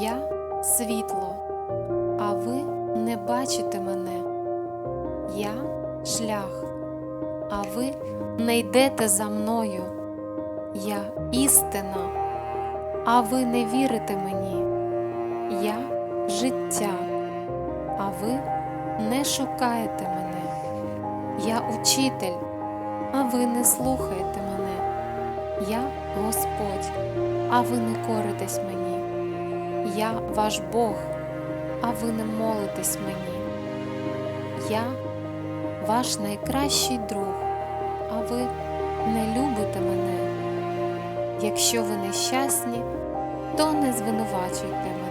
Я світло, а ви не бачите мене. Я шлях, а ви не йдете за мною. Я істина, а ви не вірите мені. Я життя, а ви не шукаєте мене. Я учитель, а ви не слухаєте мене. Я Господь, а ви не коритесь мені. Я ваш Бог, а ви не молитесь мені. Я ваш найкращий друг, а ви не любите мене. Якщо ви нещасні, то не звинувачуйте мене.